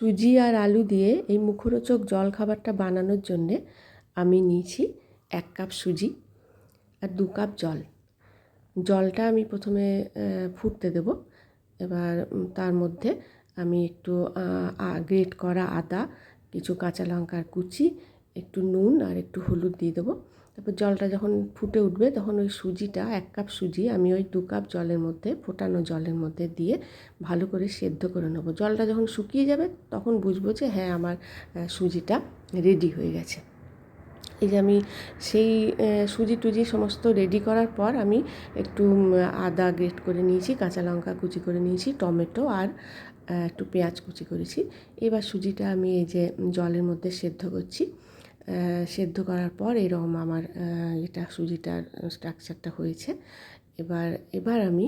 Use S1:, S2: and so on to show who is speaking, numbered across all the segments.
S1: সুজি আর আলু দিয়ে এই মুখরোচক জলখাবারটা বানানোর জন্যে আমি নিয়েছি এক কাপ সুজি আর দু কাপ জল। জলটা আমি প্রথমে ফুটতে দেব। এবার তার মধ্যে আমি একটু গ্রেট করা আদা, কিছু কাঁচা লঙ্কার কুচি একটু নুন আর একটু হলুদ দিয়ে দেবো। তারপর জলটা যখন ফুটে উঠবে, তখন ওই সুজিটা, এক কাপ সুজি আমি ওই দু কাপ জলের মধ্যে, ফোটানো জলের মধ্যে দিয়ে ভালো করে সেদ্ধ করে নেব। জলটা যখন শুকিয়ে যাবে, তখন বুঝব যে হ্যাঁ আমার সুজিটা রেডি হয়ে গেছে। এই যে আমি সেই সুজি টুজি সমস্ত রেডি করার পর আমি একটু আদা গ্রেট করে নিয়েছি, কাঁচা লঙ্কা কুচি করে নিয়েছি, টমেটো আর একটু পেঁয়াজ কুচি করেছি। এবার সুজিটা আমি এই যে জলের মধ্যে সেদ্ধ করছি। সেদ্ধ করার পর এরকম আমার এটা সুজিটার স্ট্রাকচারটা হয়েছে। এবার এবার আমি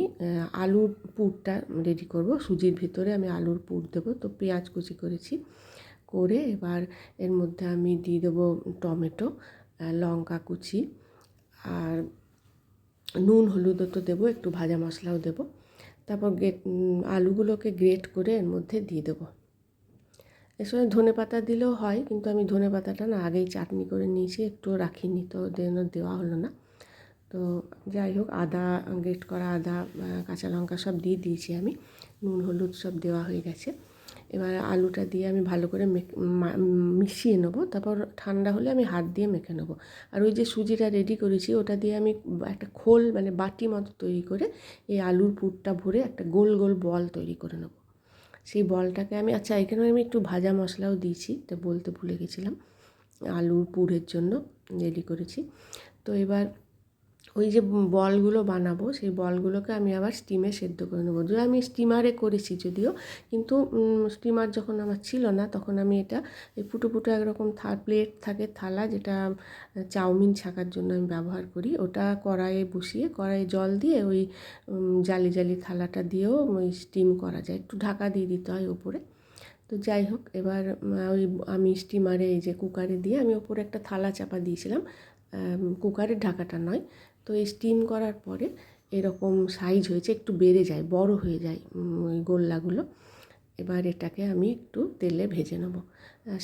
S1: আলুর পুরটা রেডি করব। সুজির ভিতরে আমি আলুর পুর দেবো। তো পেঁয়াজ কুচি করেছি। করে এবার এর মধ্যে আমি দিয়ে দেবো টমেটো লঙ্কা কুচি আর নুন, হলুদও তো দেবো। একটু ভাজা মশলাও দেবো। তারপর আলুগুলোকে গ্রেট করে এর মধ্যে দিয়ে দেবো। এর সঙ্গে ধনে পাতা দিলেও হয়, কিন্তু আমি ধনে পাতাটা না আগেই চাটনি করে নিয়েছি একটু রাখিনি তো দেওয়া হলো না। তো যাই হোক, আদা গ্রেট করা আদা কাঁচা লঙ্কা সব দিয়ে দিয়েছি আমি, নুন, হলুদ সব দেওয়া হয়ে গেছে। এবার আলুটা দিয়ে আমি ভালো করে মিশিয়ে নেব, তারপর ঠান্ডা হলে আমি হাত দিয়ে মেখে নেব। আর ওই যে সুজিটা রেডি করেছি, ওটা দিয়ে আমি একটা খোল মানে বাটি মতো তৈরি করে এই আলুর পুরটা ভরে একটা গোল গোল বল তৈরি করে নেব। সেই বলটাকে আমি আচ্ছা এখানে আমি একটু ভাজা মশলাও দিয়েছি, এটা বলতে ভুলে গেছিলাম। আলুর পুরের জন্য রেডি করেছি। তো এবার ওই যে বলগুলো বানাবো, সেই বলগুলোকে আমি আবার স্টিমে সেদ্ধ করে নেব। যদি আমি স্টিমারে করেছি যদিও, কিন্তু স্টিমার যখন আমার ছিল না, তখন আমি এটা, এই ফুটো ফুটো একরকম থা প্লেট থাকে, থালা যেটা চাউমিন ছাকার জন্য আমি ব্যবহার করি, ওটা কড়াইয়ে বসিয়ে, কড়াইয়ে জল দিয়ে ওই জালি জালি থালাটা দিয়েও ওই স্টিম করা যায়। একটু ঢাকা দিয়ে দিতে হয় ওপরে। তো যাই হোক, এবার ওই আমি স্টিমারে এই যে কুকারে দিয়ে আমি ওপরে একটা থালা চাপা দিয়েছিলাম। কুকারের ঢাকাটা নয় তো এই স্টিম করার পরে এরকম সাইজ হয়েছে, একটু বেড়ে যায়, বড় হয়ে যায় ওই গোল্লাগুলো। এবার এটাকে আমি একটু তেলে ভেজে নেব।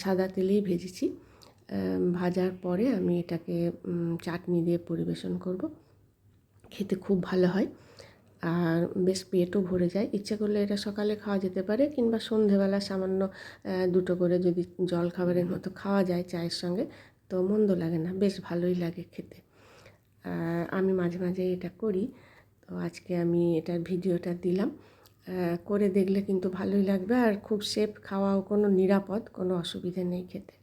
S1: সাদা তেলেই ভেজেছি। ভাজার পরে আমি এটাকে চাটনি দিয়ে পরিবেশন করব। খেতে খুব ভালো হয়। আর বেশ পেটও ভরে যায়। ইচ্ছে করলে এটা সকালে খাওয়া যেতে পারে কিংবা সন্ধেবেলা সামান্য দুটো করে যদি জল খাবারের মতো খাওয়া যায় চায়ের সঙ্গে, তো মন্দ লাগে না। বেশ ভালোই লাগে খেতে। আমি মাঝে মাঝে এটা করি। তো আজকে আমি এটার ভিডিওটা দিলাম। করে দেখলে কিন্তু ভালোই লাগবে। আর খুব সেফ খাওয়াও কোনো নিরাপদ, কোনো অসুবিধে নেই খেতে।